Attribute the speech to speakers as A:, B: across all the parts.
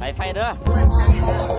A: ไปไฟเด้อ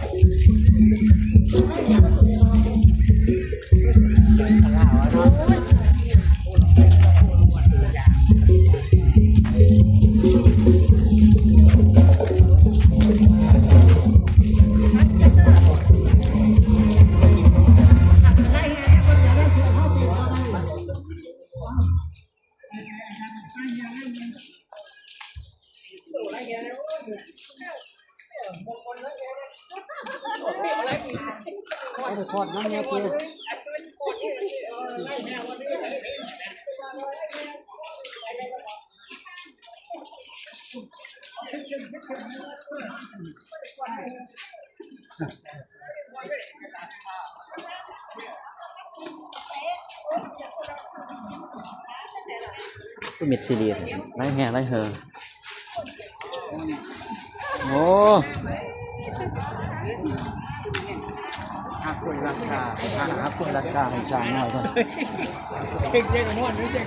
A: Thank you. ก็มิดซีเรียสไล่แห่ไล่เฮอโอ้
B: คนราคา
A: หาคนราคาให้สร้างหน่อยก่อน
B: เก่งๆนวดไม่เก่ง